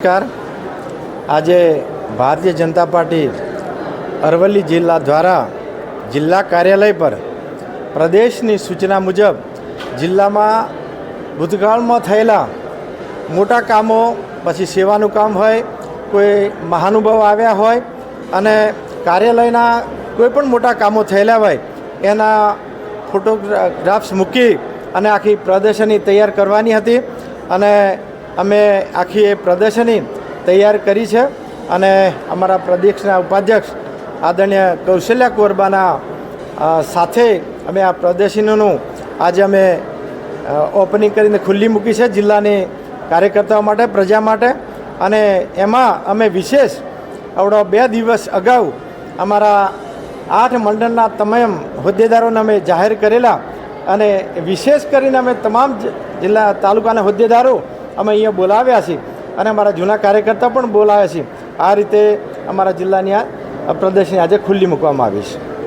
નમસ્કાર. આજે ભારતીય જનતા પાર્ટી અરવલ્લી જિલ્લા દ્વારા જિલ્લા કાર્યાલય પર પ્રદેશની સૂચના મુજબ જિલ્લામાં ભૂતકાળમાં થયેલા મોટા કામો, પછી સેવાનું કામ હોય, કોઈ મહાનુભાવ આવ્યા હોય અને કાર્યાલયના કોઈ પણ મોટા કામો થયેલા હોય, એના ફોટોગ્રાફ્સ મૂકી અને આખી પ્રદર્શની તૈયાર કરવાની હતી અને અમે આખી એ પ્રદર્શની તૈયાર કરી છે અને અમારા પ્રદેશના ઉપાધ્યક્ષ આદરણીય કૌશલ્યા કોરબાના સાથે અમે આ પ્રદર્શનીનું આજે અમે ઓપનિંગ કરીને ખુલ્લી મૂકી છે જિલ્લાની કાર્યકર્તાઓ માટે, પ્રજા માટે. અને એમાં અમે વિશેષ આવડો બે દિવસ અગાઉ અમારા આઠ મંડળના તમામ હોદ્દેદારોને અમે જાહેર કરેલા. અને વિશેષ કરીને અમે તમામ જિલ્લા તાલુકાના હોદ્દેદારો અમે અહીંયા બોલાવ્યા છીએ અને અમારા જૂના કાર્યકર્તા પણ બોલાવ્યા છીએ આ રીતે અમારા જિલ્લાની આ પ્રદર્શની આજે ખુલ્લી મૂકવામાં આવી છે.